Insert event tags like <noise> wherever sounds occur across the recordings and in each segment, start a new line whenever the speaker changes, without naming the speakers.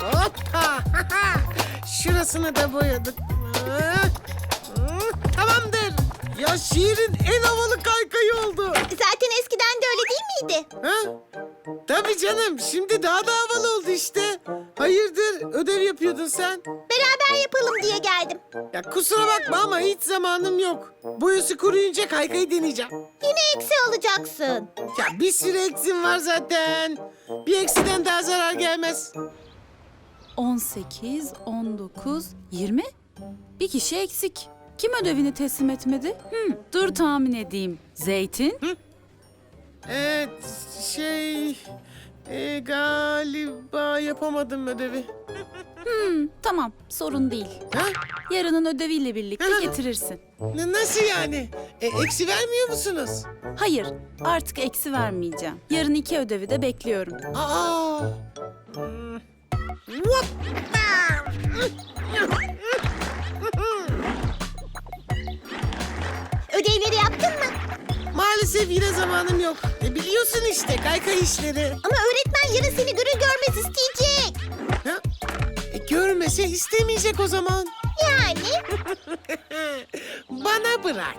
Hoppa. <laughs> Şurasını da boyadık. Tamamdır. Ya şiirin en havalı kaykayı oldu.
Zaten eskiden de öyle değil miydi?
Ha? Tabii canım. Şimdi daha da havalı oldu işte. Hayırdır? Ödev yapıyordun sen.
Beraber yapalım diye geldim.
Ya kusura bakma ama hiç zamanım yok. Boyası kuruyunca kaykayı deneyeceğim.
Yine eksi alacaksın.
Ya bir sürü eksim var zaten. Bir eksiden daha zarar gelmez.
18, 19, 20. Bir kişi eksik. Kim ödevini teslim etmedi? Hmm, dur tahmin edeyim. Zeytin?
Evet şey e, galiba yapamadım ödevi.
Hmm, tamam, sorun değil.
Ha?
Yarının ödeviyle birlikte getirirsin.
N- nasıl yani? E, eksi vermiyor musunuz?
Hayır, artık eksi vermeyeceğim. Yarın iki ödevi de bekliyorum.
Aa. Hmm. Hoppa!
Ödevleri yaptın mı?
Maalesef yine zamanım yok. E, biliyorsun işte kaykay işleri.
Ama öğretmen yarın seni görür görmez isteyecek.
Ha? Görmese istemeyecek o zaman.
Yani <laughs>
Bana bırak.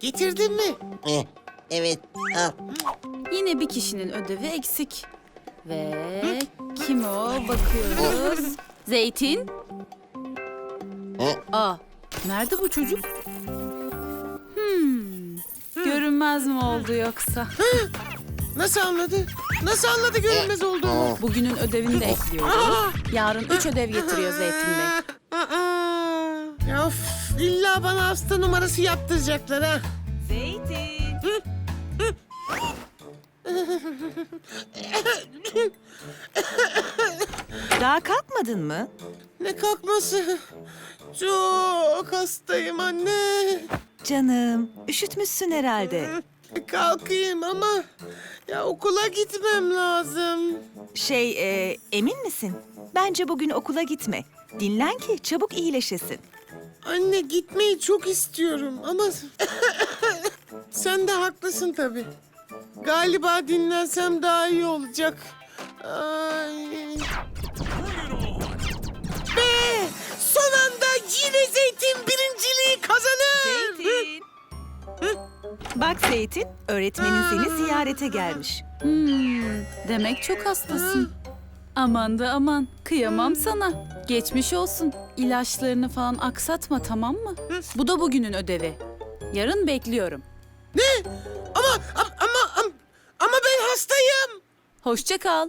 Getirdin mi?
Eh, evet, al.
Yine bir kişinin ödevi eksik. Ve kim o? Bakıyoruz. Zeytin?
Hı?
Aa, nerede bu çocuk? Hmm, görünmez mi oldu yoksa?
Nasıl anladı? Nasıl anladı görünmez olduğumu?
Bugünün ödevini de ekliyoruz. Yarın üç ödev getiriyor Zeytin Bey.
Aa, ya of, illa bana hasta numarası yaptıracaklar ha.
Zeytin. Daha kalkmadın mı?
Ne kalkması? Çok hastayım anne.
Canım, üşütmüşsün herhalde.
Kalkayım ama ya okula gitmem lazım.
Şey, e, emin misin? Bence bugün okula gitme. Dinlen ki çabuk iyileşesin.
Anne gitmeyi çok istiyorum ama <laughs> sen de haklısın tabii. Galiba dinlensem daha iyi olacak. Ay. Be! Son anda yine Zeytin birinciliği kazanır.
Bak Zeytin, öğretmenin seni ziyarete gelmiş.
Hmm, demek çok hastasın. Aman da aman, kıyamam sana. Geçmiş olsun. İlaçlarını falan aksatma tamam mı? Bu da bugünün ödevi. Yarın bekliyorum.
Ama ama ama ama ben hastayım.
Hoşça kal.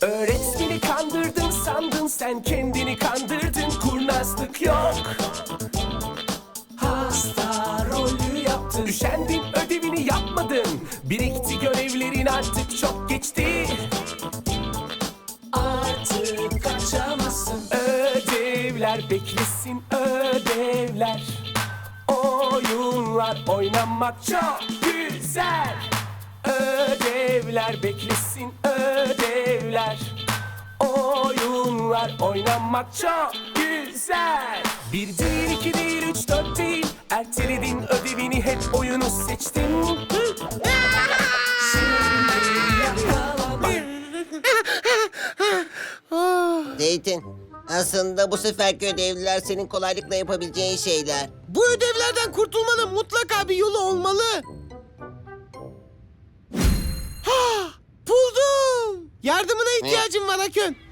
Öğretmeni kandırdın sandın sen kendini kandırdın kurnazlık yok. Hasta rolü yaptın Üşendin ödevini yapmadın. Birikti görevlerin artık çok geçti. Artık kaçamazsın. Ödevler beklesin ödevler. Oyunlar oynamak çok güzel. Ödevler beklesin ödevler Oyunlar oynamak çok güzel Bir değil iki değil üç dört değil Erteledin ödevini hep oyunu seçtin
Zeytin, aslında bu seferki ödevliler senin kolaylıkla yapabileceğin şeyler.
Bu ödevlerden kurtulmanın mutlaka bir yolu olmalı. Ha, buldum. Yardımına ihtiyacım var Akön.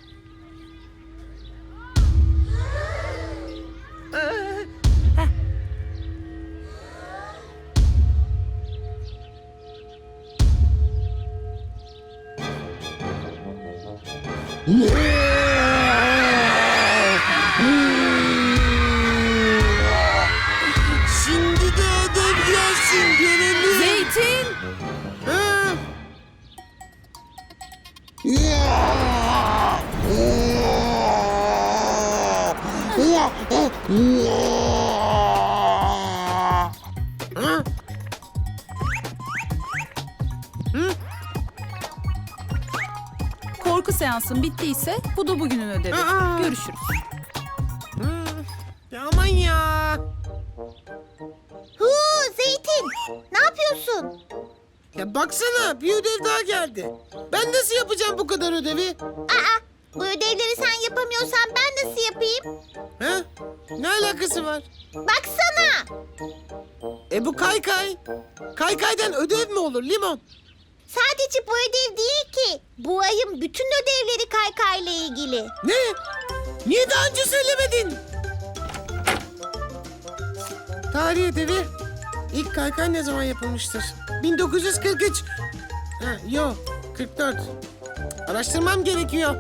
Korku seansın bittiyse bu da bugünün ödevi.
Aa!
Görüşürüz.
Ya aman ya.
Huu Zeytin ne yapıyorsun?
Ya baksana bir ödev daha geldi. Ben nasıl yapacağım bu kadar ödevi?
Aa bu ödevleri sen yapamıyorsan ben nasıl yapayım?
Ha? Ne alakası var?
Baksana.
E bu kaykay. Kaykaydan ödev mi olur limon?
Sadece bu ödev değil ki. Bu ayın bütün ödevleri kaykayla ilgili.
Ne? Niye daha önce söylemedin? Tarih ödevi. İlk kaykay ne zaman yapılmıştır? 1943. Ha, yok, 44. Araştırmam gerekiyor.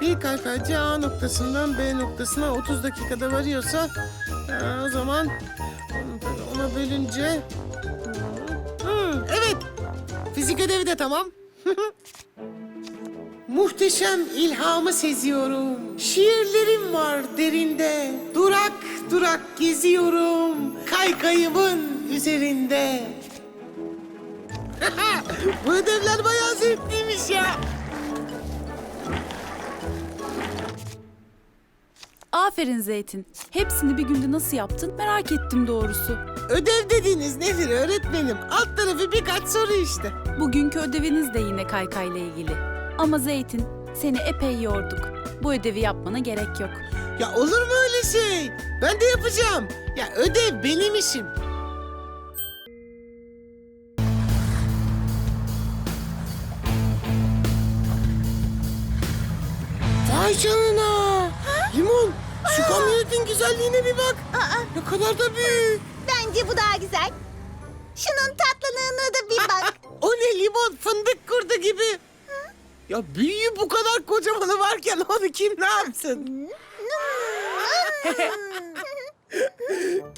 Bir kaykaycı A noktasından B noktasına 30 dakikada varıyorsa ha, o zaman onu- ona bölünce Hı, evet. Fizik ödevi de tamam. <laughs> Muhteşem ilhamı seziyorum. Şiirlerim var derinde. Durak durak geziyorum. Kaykayımın üzerinde. <laughs> Bu ödevler bayağı zevkliymiş ya.
Aferin Zeytin. Hepsini bir günde nasıl yaptın merak ettim doğrusu.
Ödev dediğiniz nedir öğretmenim? Alt tarafı birkaç soru işte.
Bugünkü ödeviniz de yine kaykayla ilgili. Ama Zeytin, seni epey yorduk. Bu ödevi yapmana gerek yok.
Ya olur mu öyle şey? Ben de yapacağım. Ya ödev benim işim. Vay canına. Şu kamyonetin güzelliğine bir bak. Ne kadar da büyük.
Bence bu daha güzel. Şunun tatlılığına da bir bak.
O ne limon, fındık kurdu gibi. Ya büyüğü bu kadar kocamanı varken onu kim ne yapsın? <laughs>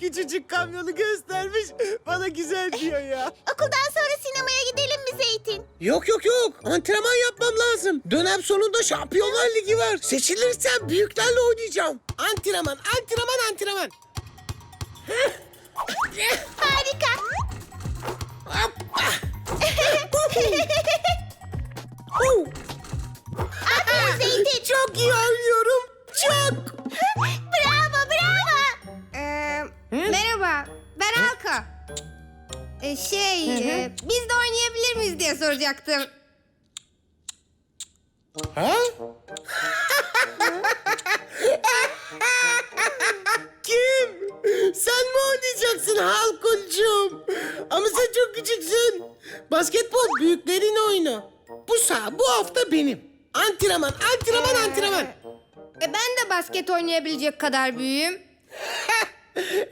Küçücük kamyonu göstermiş, bana güzel diyor ya.
Okuldan sonra Zeytin?
Yok yok yok, antrenman yapmam lazım. Dönem sonunda Şampiyonlar Ligi var. Seçilirsem büyüklerle oynayacağım. Antrenman, antrenman, antrenman.
Harika.
Oh,
Aferin Zeytin.
çok iyi oynuyorum, çok. <laughs>
Ee, şey, e, biz de oynayabilir miyiz diye soracaktım.
Ha? Kim? Sen mi oynayacaksın Halkuncuğum? Ama sen çok küçüksün. Basketbol büyüklerin oyunu. Bu saha bu hafta benim. Antrenman, antrenman, antrenman.
E, ben de basket oynayabilecek kadar büyüğüm. <laughs>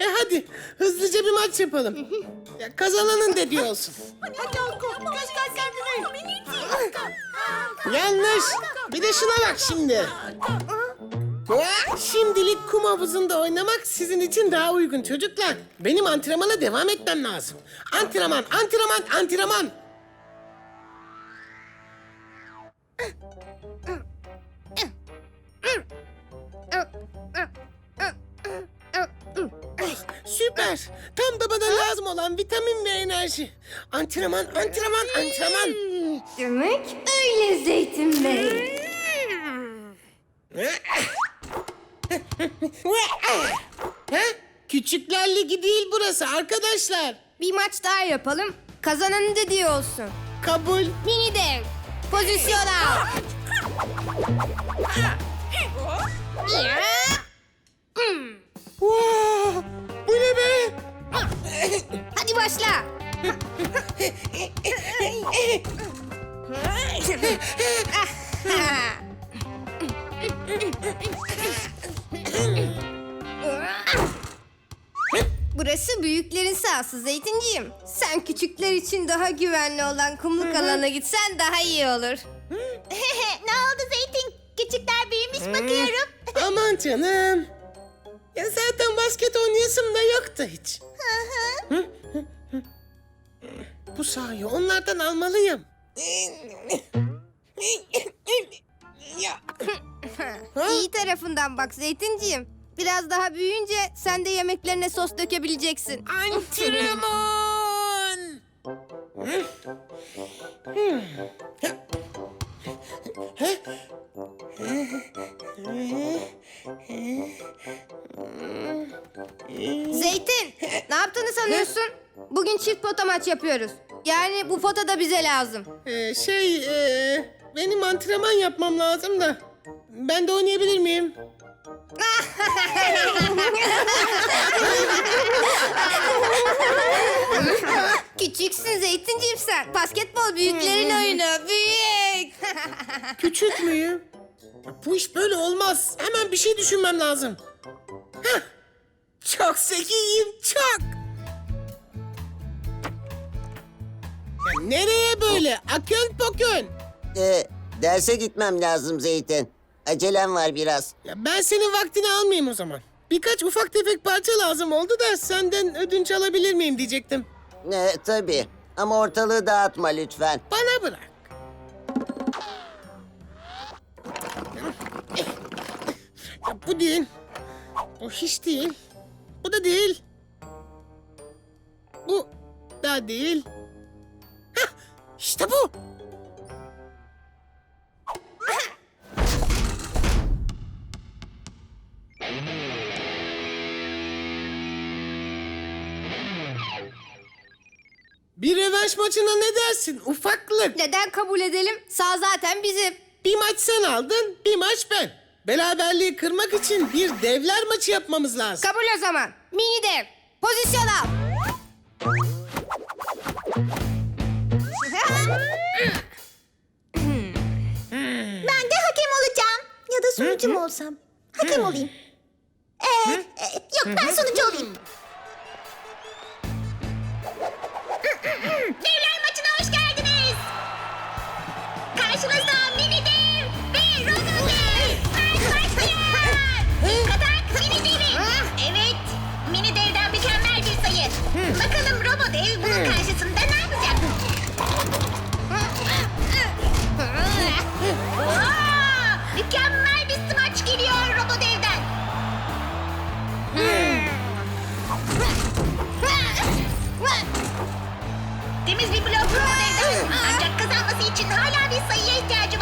E hadi hızlıca bir maç yapalım. Ya kazananın dediği olsun. Yanlış. Bir de şuna bak şimdi. Şimdilik kum havuzunda oynamak sizin için daha uygun çocuklar. Benim antrenmana devam etmem lazım. Antrenman, antrenman, antrenman. Süper. Tam da bana lazım olan vitamin ve enerji. Antrenman, antrenman, antrenman.
Demek öyle Zeytin Bey.
Ha? Küçükler Ligi değil burası arkadaşlar.
Bir maç daha yapalım. Kazanan dediği olsun.
Kabul.
Mini dev. Pozisyon al. Ya.
Wow, bu ne be?
Hadi başla. Burası büyüklerin sahası Zeytinciğim. Sen küçükler için daha güvenli olan kumluk alana gitsen daha iyi olur. <laughs>
ne oldu Zeytin? Küçükler büyümüş bakıyorum.
Aman canım. Ya zaten basket oynayasım da yoktu hiç. Hı? Bu sahayı onlardan almalıyım. Ha?
İyi tarafından bak Zeytinciğim. Biraz daha büyüyünce sen de yemeklerine sos dökebileceksin.
Antrenman.
Sanıyorsun? Bugün çift pota maç yapıyoruz. Yani bu pota da bize lazım.
Ee, şey, ee, benim antrenman yapmam lazım da. Ben de oynayabilir miyim? <laughs>
Küçüksün Zeytinciğim sen. Basketbol büyüklerin oyunu. Büyük. <laughs>
Küçük müyüm? Ya Bu iş böyle olmaz. Hemen bir şey düşünmem lazım. Heh. Çok zekiyim, çok. Nereye böyle? Akön pokön.
Ee, derse gitmem lazım Zeytin. Acelem var biraz.
Ya ben senin vaktini almayayım o zaman. Birkaç ufak tefek parça lazım oldu da senden ödünç alabilir miyim diyecektim.
Ee, tabii. Ama ortalığı dağıtma lütfen.
Bana bırak. Ya bu değil. Bu hiç değil. Bu da değil. Bu da değil. İşte bu. Bir rövanş maçına ne dersin ufaklık?
Neden kabul edelim? Sağ zaten bizim.
Bir maç sen aldın, bir maç ben. Beraberliği kırmak için bir devler maçı yapmamız lazım.
Kabul o zaman. Mini dev. Pozisyon al.
Sunucu mu olsam? Hakem olayım. Ee, e, yok ben sunucu olayım. Devler maçına hoş geldiniz. Karşınızda Mini Dev ve Robo Dev. Maç başlıyor. Et Mini Dev'i. Evet, Mini Dev'den mükemmel bir sayı. Bakalım Robo Dev bunun karşısında ne yapacak? Aa, mükemmel için hala bir sayıya ihtiyacı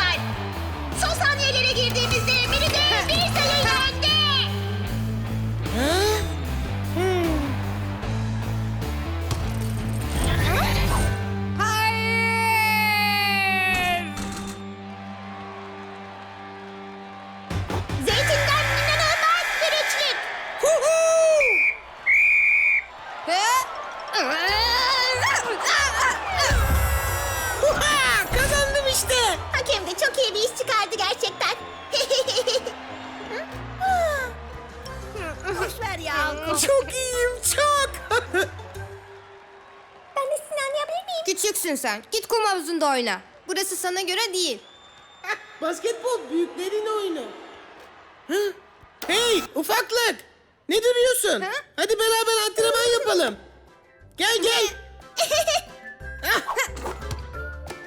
havuzunda oyna. Burası sana göre değil.
Basketbol büyüklerin oyunu. Hı? Hey ufaklık. Ne duruyorsun?
Ha?
Hadi beraber antrenman yapalım. Gel gel. <laughs> Ah.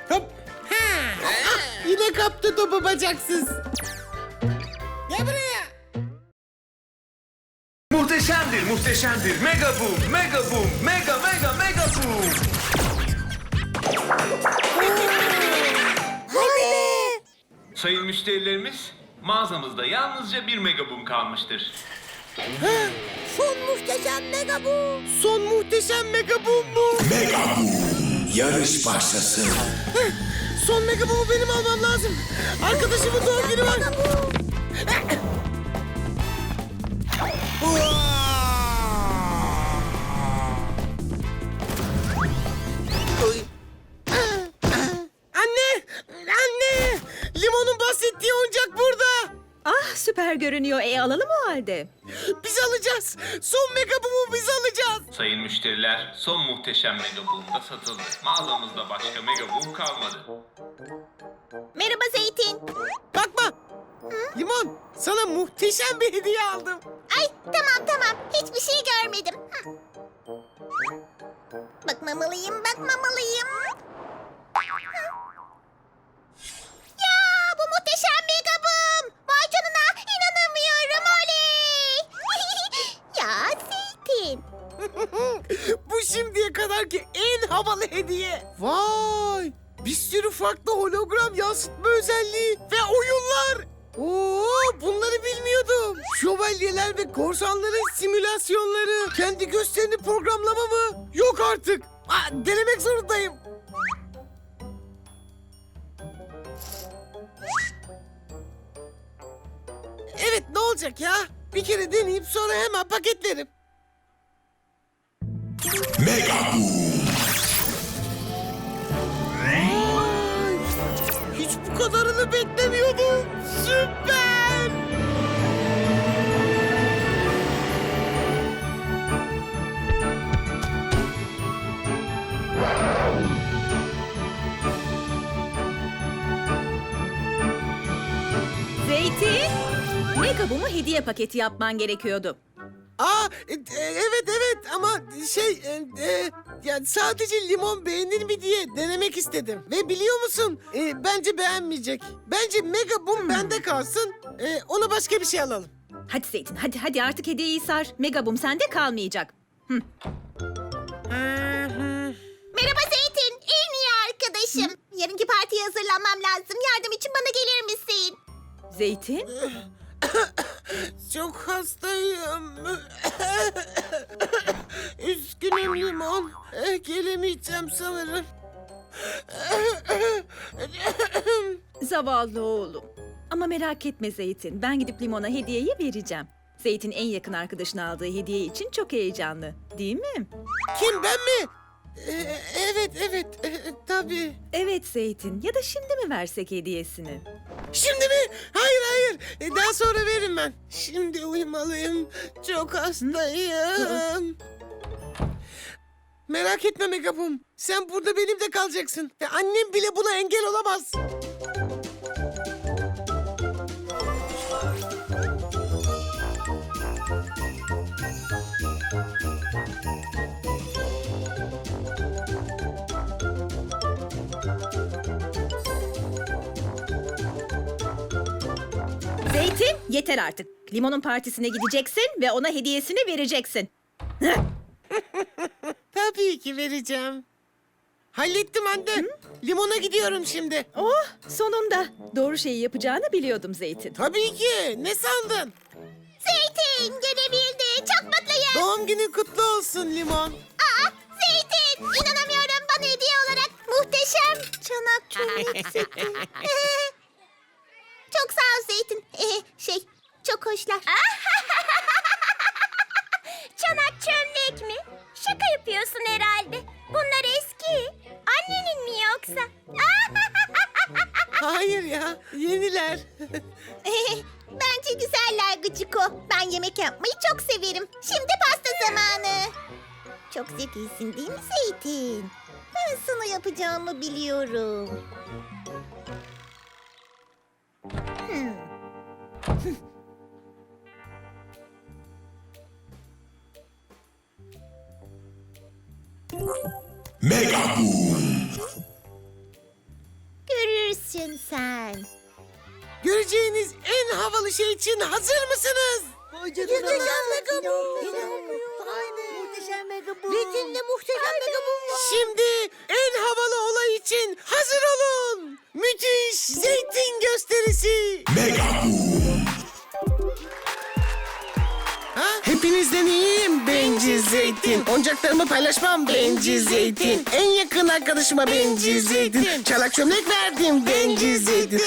Hop. Ha. Ah, Yine kaptı topu bacaksız. Gel buraya.
Muhteşemdir, muhteşemdir. Mega boom, mega boom, mega
Sayın müşterilerimiz, mağazamızda yalnızca bir megabum kalmıştır.
Son muhteşem mega bu.
Son muhteşem mega boom mu?
Yarış başlasın.
Son mega boom'u benim almam lazım. Arkadaşımın doğum günü var. Anne!
Görünüyor. E alalım o halde.
Biz alacağız. Son mega boom'u biz alacağız.
Sayın müşteriler, son muhteşem megabumda satıldı. Mağazamızda başka megabum kalmadı.
Merhaba Zeytin.
Bakma. Limon, sana muhteşem bir hediye aldım.
Ay tamam tamam. Hiçbir şey görmedim. Hı. Bakmamalıyım, bakmamalıyım. Hı. Ya bu muhteşem mega boom. Vay canına
Bu şimdiye kadarki en havalı hediye. Vay! Bir sürü farklı hologram yansıtma özelliği ve oyunlar. Oo, bunları bilmiyordum. Şövalyeler ve korsanların simülasyonları. Kendi gösterini programlama mı? Yok artık. Aa, denemek zorundayım. Evet ne olacak ya? Bir kere deneyip sonra hemen paketlerim.
Mega Boom.
Hiç bu kadarını beklemiyordum. Süper!
Zeytin, Mega Boom'u hediye paketi yapman gerekiyordu.
Aa, e, e, evet evet ama şey e, e, yani sadece limon beğenir mi diye denemek istedim. Ve biliyor musun e, bence beğenmeyecek. Bence Mega Boom bende kalsın. E, ona başka bir şey alalım.
Hadi Zeytin, hadi hadi artık hediyeyi sar. Mega Boom sende kalmayacak.
Merhaba Zeytin. En iyi arkadaşım. Yarınki partiye hazırlanmam lazım. Yardım için bana gelir misin?
Zeytin, <coughs>
Çok hastayım. <coughs> Üzgünüm limon. E, gelemeyeceğim sanırım. <coughs>
zavallı oğlum. Ama merak etme Zeytin, ben gidip Limon'a hediyeyi vereceğim. Zeytin en yakın arkadaşına aldığı hediye için çok heyecanlı, değil mi?
Kim ben mi? E, evet evet e, tabii.
Evet Zeytin, ya da şimdi mi versek hediyesini?
Şimdi mi? Hayır Daha sonra veririm ben. Şimdi uyumalıyım. Çok hastayım. Merak etme Megapum. Sen burada benimle kalacaksın. Annem bile buna engel olamaz.
Yeter artık. Limon'un partisine gideceksin ve ona hediyesini vereceksin. <laughs>
Tabii ki vereceğim. Hallettim anne. Limona gidiyorum şimdi.
Oh, sonunda. Doğru şeyi yapacağını biliyordum Zeytin.
Tabii ki. Ne sandın?
Zeytin gelebildi. Çok mutluyum.
Doğum günün kutlu olsun Limon.
Aa, Zeytin. İnanamıyorum bana hediye olarak muhteşem çanak çömlek <laughs> seti. <laughs> çok sağ ol Zeytin. Ee, şey, çok hoşlar. <laughs> çanak çömlek mi? Şaka yapıyorsun herhalde. Bunlar eski. Annenin mi yoksa? <laughs>
Hayır ya. Yeniler. <laughs>
Bence güzeller Gıcıko. Ben yemek yapmayı çok severim. Şimdi pasta zamanı. Çok zekisin değil mi Zeytin? Ben sana yapacağımı biliyorum.
Mega Boom.
Görürsün sen.
Göreceğiniz en havalı şey için hazır mısınız? Muhteşem Megabum.
Muhteşem Megabum. Zeytin'le muhteşem Megabum var.
Şimdi en havalı olay için hazır olun. Müthiş zeytin Ha? Hepinizden iyiyim bencil zeytin. Oyuncaklarımı paylaşmam bencil zeytin. En yakın arkadaşıma bencil zeytin. Çalak çömlek verdim bencil zeytin.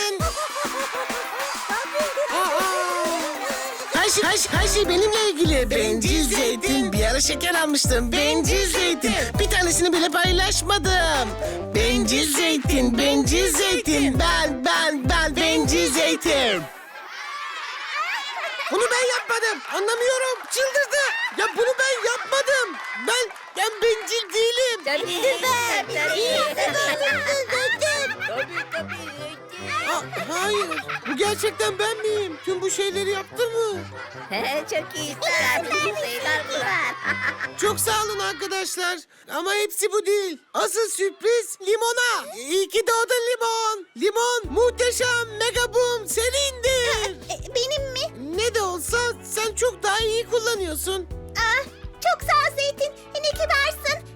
Her şey, her, şey- her şey benimle ilgili. Bencil zeytin. Bir ara şeker almıştım. Bencil zeytin. Tanesini bile paylaşmadım. Bencil zeytin, bencil zeytin. Ben, ben, ben bencil zeytin. Bunu ben yapmadım. Anlamıyorum. Çıldırdı. Ya bunu ben yapmadım. Ben, <laughs> ben bencil değilim. Aa, hayır. Bu gerçekten ben miyim? Tüm bu şeyleri yaptım mı?
Çok iyi. <laughs> <laughs>
Çok sağ olun arkadaşlar. Ama hepsi bu değil. Asıl sürpriz limona. İyi ki doğdun limon. Limon muhteşem mega boom senindir. <laughs>
E, Benim mi?
Ne de olsa sen çok daha iyi kullanıyorsun.
Aa, çok sağ ol Zeytin. Ne kibarsın.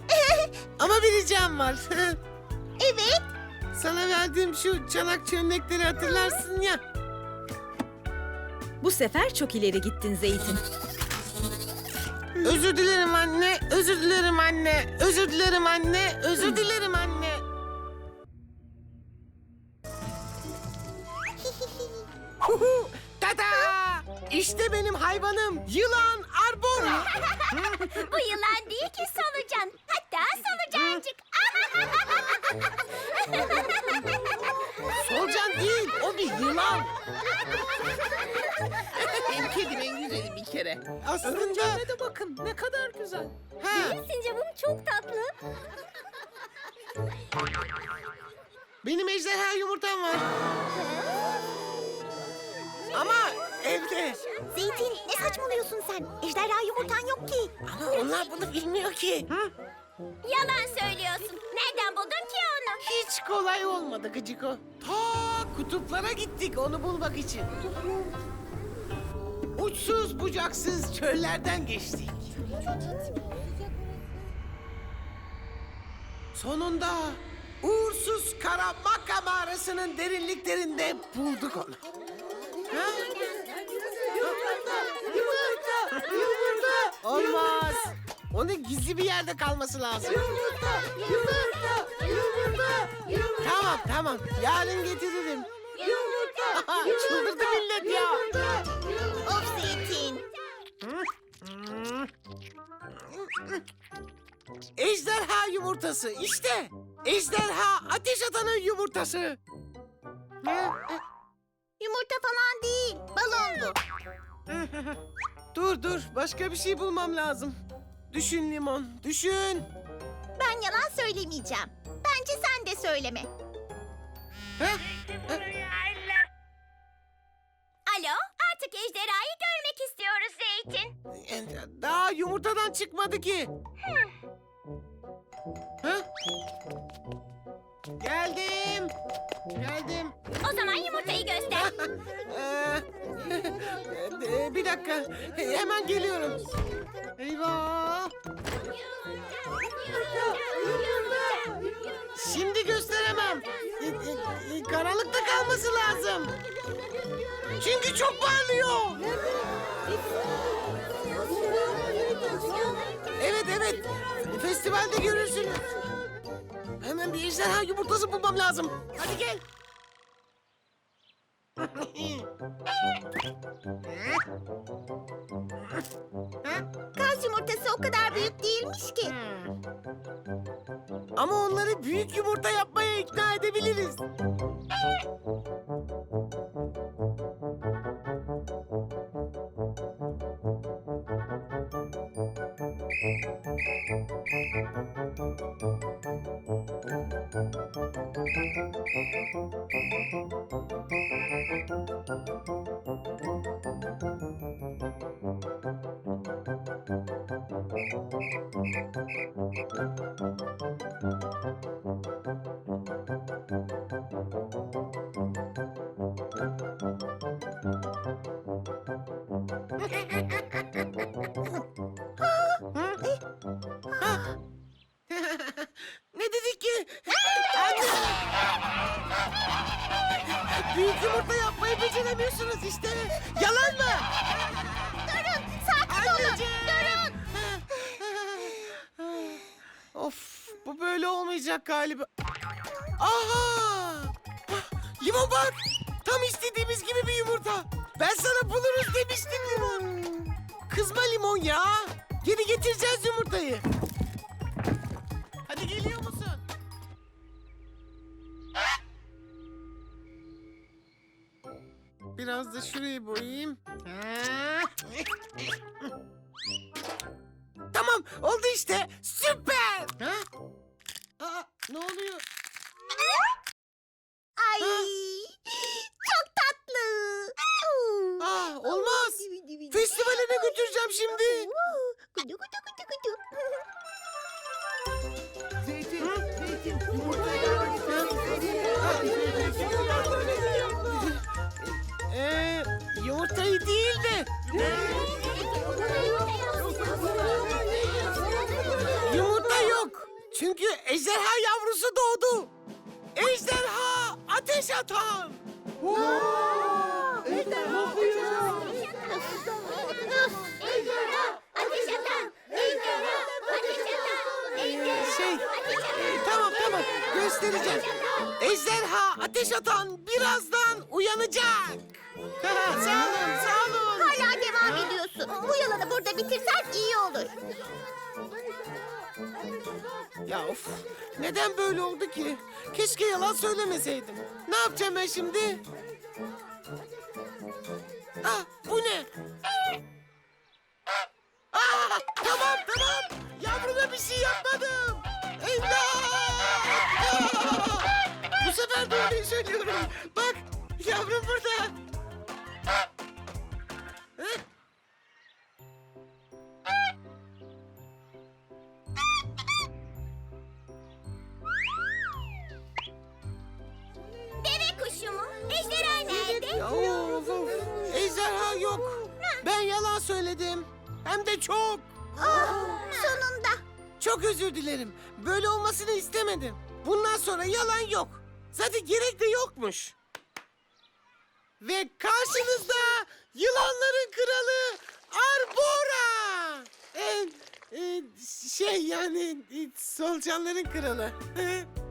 Ama bir ricam var.
evet.
Sana verdiğim şu çanak çömlekleri hatırlarsın ya.
Bu sefer çok ileri gittin Zeytin.
Özür dilerim anne, özür dilerim anne, özür dilerim anne, özür dilerim anne. <laughs> Tada! İşte benim hayvanım, yılan
Zeytin ne saçmalıyorsun sen? Ejderha yumurtan yok ki.
Ama onlar bunu bilmiyor ki.
Yalan söylüyorsun. Nereden buldun ki onu?
Hiç kolay olmadı Gıcıko. Ta kutuplara gittik onu bulmak için. Uçsuz bucaksız çöllerden geçtik. Sonunda uğursuz Karamaka mağarasının derinliklerinde bulduk onu. Ha? Yumurta, yumurta, yumurta. Olmaz. Onun gizli bir yerde kalması lazım. Yumurta, yumurta, yumurta, yumurta. Tamam, tamam. Yarın getiririm. Yumurta, <laughs> Çıldırdı millet ya.
Of Zeytin.
Ejderha yumurtası işte. Ejderha ateş atanın yumurtası.
Yumurta falan değil. Balon bu. <laughs>
Dur dur başka bir şey bulmam lazım. Düşün limon düşün.
Ben yalan söylemeyeceğim. Bence sen de söyleme.
Ha?
Alo, artık ejderhayı görmek istiyoruz Zeytin.
Daha yumurtadan çıkmadı ki. Ha? Geldim. Geldim.
O zaman yumurtayı göster. <laughs>
Ee, bir dakika. Hemen geliyorum. Eyvah. Şimdi gösteremem. E, e, e, Karanlıkta kalması lazım. Çünkü çok parlıyor. Evet evet. Festivalde görürsünüz. Hemen bir ejderha yumurtası bulmam lazım. Hadi gel.
Kaz yumurtası o kadar büyük değilmiş ki.
Ama onları büyük yumurta yapmaya ikna edebiliriz. Ne Büyük yumurta yapmayı beceremiyorsunuz işte. Yalan mı?
Durun, sakin olun. Durun.
Of bu böyle olmayacak galiba. Aha! Limon bak! Tam istediğimiz gibi bir yumurta. Ben sana buluruz Biraz da şurayı boyayayım. Tamam oldu işte. Ateş atan! Ejderha! Ejderha! Ejderha! Ateş atan! Ejderha! Ateş atan! Ejderha! Şey, e, tamam tamam göstereceğim. Ejderha ateş atan birazdan uyanacak. Ha, <laughs> sağ olun, sağ olun.
Hala devam ediyorsun. Bu yalanı burada bitirsen iyi olur.
Ya of, neden böyle oldu ki? Keşke yalan söylemeseydim. Ne yapacağım ben şimdi? Ah, bu ne? Ah, tamam, tamam. Yavruma bir şey yapmadım. İmdat! Ah! Bu sefer doğruyu söylüyorum. Bak, yavrum burada. Söyledim. Hem de çok.
Sonunda.
Çok özür dilerim. Böyle olmasını istemedim. Bundan sonra yalan yok. Zaten gerek de yokmuş. Ve karşınızda yılanların kralı Arbora. Ee, e, şey yani e, solucanların kralı. <laughs>